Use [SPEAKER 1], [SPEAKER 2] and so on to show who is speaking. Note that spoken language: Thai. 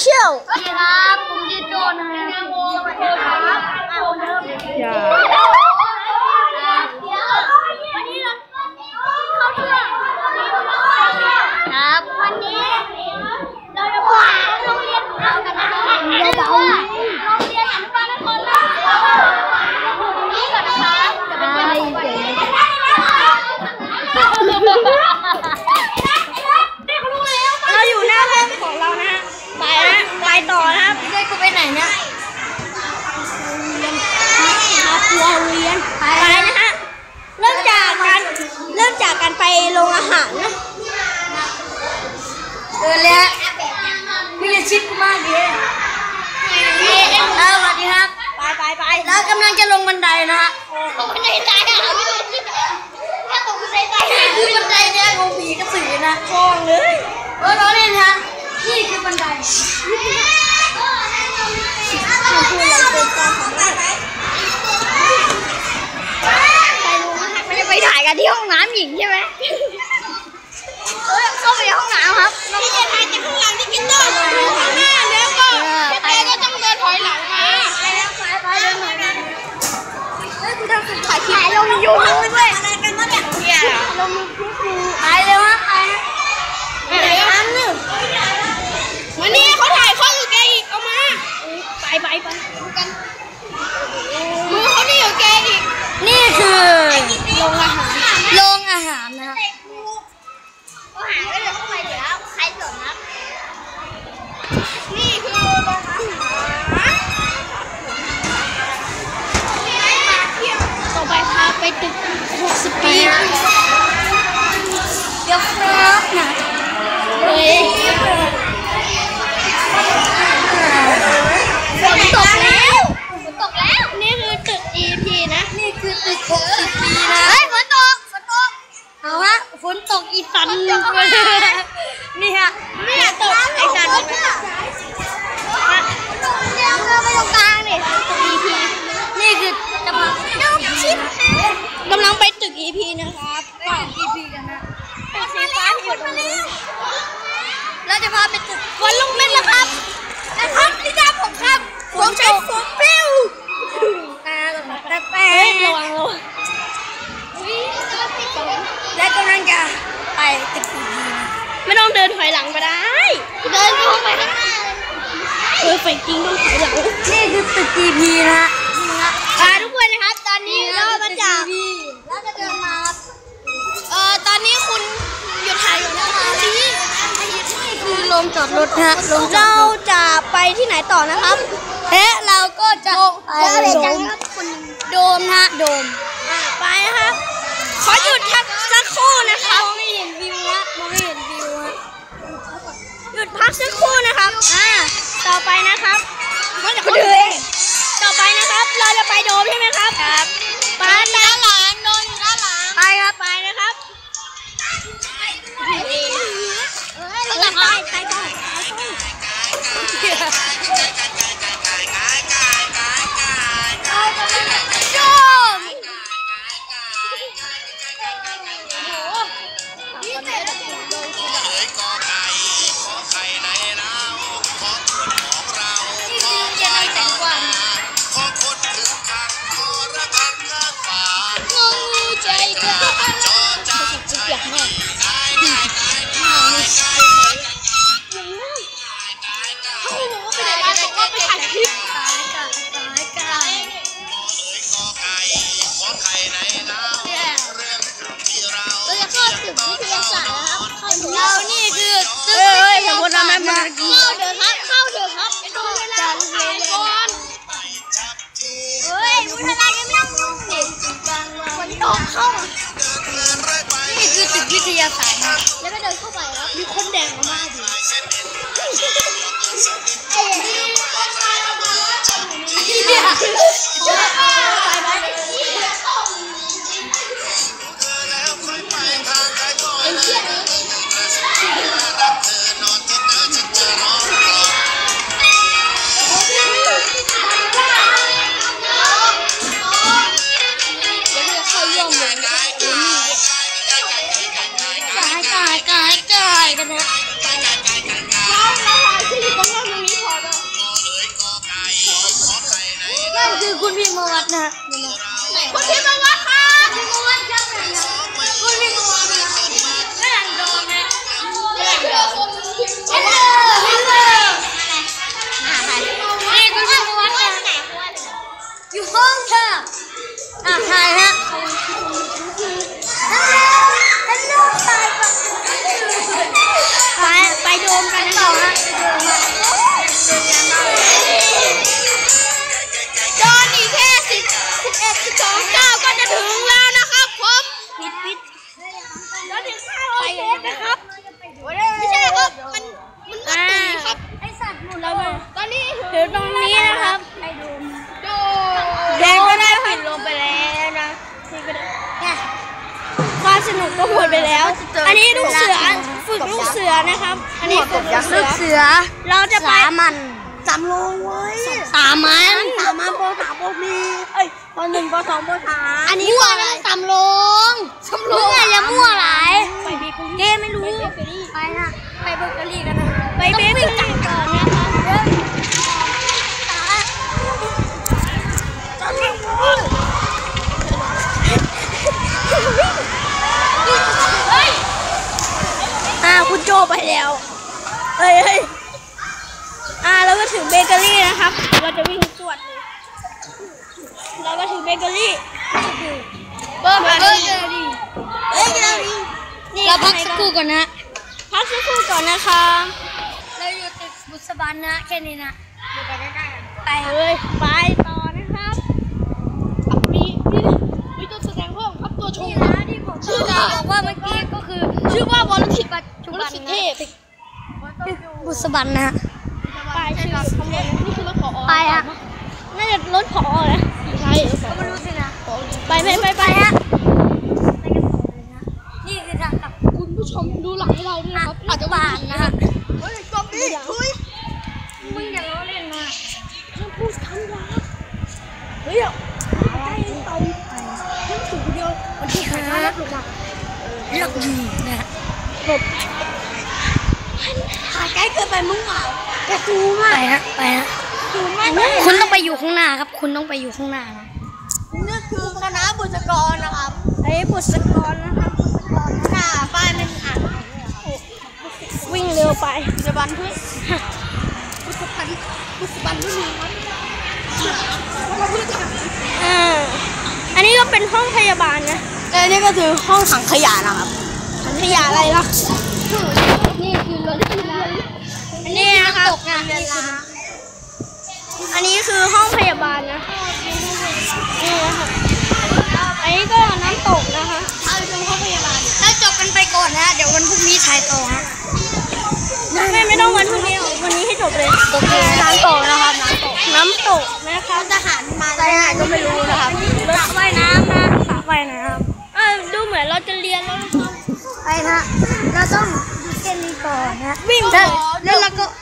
[SPEAKER 1] เชียล
[SPEAKER 2] สวัสดีครับผมชื่อโจนะครับสวัสดีครับเอาเริ่ม
[SPEAKER 1] อย่า
[SPEAKER 2] วันนี้เราเข้าเชื่อครับวันนี้เราจะพาโรงเรียนของเรากันนะครับเรียกว่าโรงเรียนอนุบาลนครราชสีมาอยู่ตรงนี้ก่อนนะคะจะเป็นเรื่องของวันนี้
[SPEAKER 1] เราอยู่หน้าห้องของเรานะฮะไปนะไปต่อนะครับ
[SPEAKER 2] เฮ้ยกูไปไหนเนี่ย
[SPEAKER 1] มาครัวเรียนไปนะฮะเริ่มจากการเริ่มจากการไปโรงอาหารนะ
[SPEAKER 2] เดินเลยฮะไม่อย่าชิดกูมากดิเออสวัสดีครับ
[SPEAKER 1] ไปไปไป
[SPEAKER 2] เรา กำลังจะลงบันไดนะฮะลงบันไดตายอะถ้าตกบันไดตายคือบันไดเนี่ยของผีกระสือนะ
[SPEAKER 1] คลองเลย
[SPEAKER 2] เออเราเล่นฮะนี่คือบันได
[SPEAKER 1] มันคืออะไรเป็นการของเรา
[SPEAKER 2] ไม่ได้ไปถ่ายกันที่ห้องน้ำหญิงใช่ไหม ถ่ายคลิปลงยูทูบด้วยอะไรกันวะเนี่ยเนี่ยลงยูทูบไปเร็วฮะไปไปไหนกันนึง
[SPEAKER 1] วันนี้เขาถ่ายข้ออยู่แกอีกเอามาไปไปไปมือเขานี่อยู่แกอีก
[SPEAKER 2] นี่คือ
[SPEAKER 1] โรงอาหาร
[SPEAKER 2] โรงอาหารนะฮะ
[SPEAKER 1] ก็หาไว้เลยเข้าไปเดี๋ยวใครสนครับนี่คือโรงอาหารต่ อไปพาไปตึก 60 ปี
[SPEAKER 2] เดี๋ยวครับนะ
[SPEAKER 1] เฮ้ยฝนตกแล้ว
[SPEAKER 2] ฝนตกแล้ว
[SPEAKER 1] นี่คือตึก EP นะ
[SPEAKER 2] นี่คือตึก60ปีนะเฮ้ยฝนตกฝนตกเอาฮะฝนตกอีสันนี่ฮะ
[SPEAKER 1] เนี่ยตกไอ้จัน
[SPEAKER 2] เดี๋ยวเราไปตรงกลางนี่
[SPEAKER 1] EP
[SPEAKER 2] นี่คือจะมาดูชิป
[SPEAKER 1] กำลังไปตึก EP นะครับ
[SPEAKER 2] ก่อน EP กันนะตึกสีฟ้าที่อยู่ตรงนี้เรา จะพาไปตึก
[SPEAKER 1] ฝนลงเม็ดแล้วครับนะครับนี่จ้าผมครับผมใช้ผมเปรี้ยว
[SPEAKER 2] อ่าแต่แต่
[SPEAKER 1] เฮ้ยระวังระวัง
[SPEAKER 2] และกำลังจะไปตึก EP นะ
[SPEAKER 1] ไม่ต้องเดินถอยหลังก็ได้
[SPEAKER 2] เดินเข้าไปข้างหน้าเลย
[SPEAKER 1] เออไฟจริงต้องถอยหลัง
[SPEAKER 2] นี่คือตึก EP นะฮะนี่ฮะ
[SPEAKER 1] อ่าทุกคนนะครับ ตอนนี้เรามาจาก
[SPEAKER 2] แล้วจะเดินมา
[SPEAKER 1] เอ่อตอนนี้คุณหยุดถ่ายอยู่นะคะนี่
[SPEAKER 2] นี่คือโรงจอดรถนะฮะโรงจอ
[SPEAKER 1] เรา
[SPEAKER 2] ดรถ
[SPEAKER 1] จะไปที่ไหนต่อนะครับ
[SPEAKER 2] และเราก็จะไป
[SPEAKER 1] อะไร
[SPEAKER 2] โด
[SPEAKER 1] จัง
[SPEAKER 2] ม
[SPEAKER 1] ครับคุณ
[SPEAKER 2] โดมนะฮะโดม
[SPEAKER 1] อ่าไปนะครับ ขอหยุดทักสักครู่นะครับ
[SPEAKER 2] มองไม่เห็นวิวนะมองไม่เห็นวิวฮะ
[SPEAKER 1] หยุดพักสักครู่นะครับ อ่า ต่อไปนะครับมันจะคนอื่นต่อไปนะครับ เราจะไปโดมใช่ไหมครับ ครับ นี่
[SPEAKER 2] คือตึกวิ
[SPEAKER 1] ทยาศาสตร์นะแล้วก็เดินเข้าไปครับมีคนแดงออกมาดิไอ้นี่ฝึ Nah, benar. Kusi mengakan. Kusi mengakan. Kusi mengakan. ลูกเสือนะครับ อันนี้ฝึกลูกเสื
[SPEAKER 2] ลู
[SPEAKER 1] อ
[SPEAKER 2] กเสือ
[SPEAKER 1] เราจะไป
[SPEAKER 2] สามัน
[SPEAKER 3] สามโลเว้ย
[SPEAKER 2] สามัน
[SPEAKER 3] สามมาโปรสามโปรมีเอ้ยโปรหนึ่งโปรสองโปรสาม
[SPEAKER 2] อันนี้มั่วอะไรสามลงสามลงมึงอย่ามั่วหลาย
[SPEAKER 1] ไปเบเกอรี่
[SPEAKER 2] เจ๊ไม่รู้ ไปนะ ไปเบเกอรี่กันนะ
[SPEAKER 1] ไปเบเกอรี่ก่อนนะคะอ่าคุณโจไป แล้วเฮ้ยเฮ้ยอ่าเราก็ถึงเบเกอรี่นะครับ เราจะวิ่งสวดเลยเราก็ถึงเบเกอรี่
[SPEAKER 2] เบอร์เบอร์
[SPEAKER 1] เฮ้ย
[SPEAKER 2] เราพักสักครู่ก่อนนะ
[SPEAKER 1] พักสักครู่ก่อนนะคะ
[SPEAKER 2] เราอยู่ตึกบุษบันนะแค่นี้นะอยู่ไปใกล้ๆกัน
[SPEAKER 1] ไปเลยไปต่อนะครับ
[SPEAKER 3] มีมีมีตัวแสดงเพิ่มครับตัวชง
[SPEAKER 2] นี่นะที่ผมชื่อบอกว่าเมื่อกี้ก็คือ
[SPEAKER 3] ชื่อว่าวรทิต
[SPEAKER 2] ปัจจุ
[SPEAKER 3] ว
[SPEAKER 2] บั
[SPEAKER 3] ร
[SPEAKER 2] น
[SPEAKER 3] สิทธิ
[SPEAKER 2] นะ
[SPEAKER 3] เทพ
[SPEAKER 2] ตึกบุษบันนะฮะ
[SPEAKER 1] ไปชื่อ
[SPEAKER 3] นี่คือรถขอ
[SPEAKER 2] ไปฮะ
[SPEAKER 1] น่าจะรถผอนะ
[SPEAKER 3] ใช่
[SPEAKER 2] ก็ไม่รู้สินะ
[SPEAKER 1] ไปไปไปไปฮะ
[SPEAKER 2] ไปกันต่อเลยนะนี่คือทางกลับ
[SPEAKER 3] คุณผู้ชมดูหลังให้เราด้วยนะครับ
[SPEAKER 2] อาจจะบานนะฮะ
[SPEAKER 3] เฮ้ยจอมบี้ทุย
[SPEAKER 2] มึงอย่าล้อเล่นนะ
[SPEAKER 3] พูดคำยาเฮ้ยใกล้เตาให้มันถึงคนเดียวมันที่ขาหน้าลงมา
[SPEAKER 2] เลือกดีนะฮะ
[SPEAKER 3] หาใกล้เกินไปมึงอะแกซูม
[SPEAKER 2] ไป
[SPEAKER 3] อะ
[SPEAKER 2] ฮะไปฮะ
[SPEAKER 3] ซูมมาก
[SPEAKER 2] คุณต้องไปอยู่ข้างหน้าครับ คุณต้องไปอยู่ข้างหน้านะ
[SPEAKER 3] นี่คือคณะบุษกรนะครับ
[SPEAKER 1] ไอ้บุษกรนะครับ
[SPEAKER 3] หน้าป้ายมันอ่าน
[SPEAKER 1] วิ่งเร็วไป
[SPEAKER 3] บุษบันเพื่อบุษบันบุษบันไม่มีครับ
[SPEAKER 1] อ่าอันนี้ก็เป็นห้องพยาบาลนะ
[SPEAKER 3] และนี่ก็คือห้องถังขยะนะครับ
[SPEAKER 1] ถัง ขยะอะไรล่ะ
[SPEAKER 3] นี่คือรถที่เรา
[SPEAKER 1] อันนี้นะครับ
[SPEAKER 2] ตกงานเวลา
[SPEAKER 1] อันนี้คือห้องพยาบาลนะนี่นะคะอันนี้ก็น้ำตกนะคะ
[SPEAKER 2] เอาดูห้องพยาบาลถ้าจบกันไปก่อนนะ เดี๋ยววันพรุ่งนี้ถ่ายต่อฮะ
[SPEAKER 1] ไม่ไม่ต้องวันพรุ่งนี้วันนี้ให้จบเลย
[SPEAKER 3] โอเคน้ำตกนะครับน้ำตก
[SPEAKER 1] น้ำตกนะคะ
[SPEAKER 3] ทหารมาได้ไงก็ไม่รู้นะครับ
[SPEAKER 1] สระว่ายน้ำนะสระว่ายน้ำเออดูเหมือนเราจะเรียนแล้ว นะครับ
[SPEAKER 2] ไปน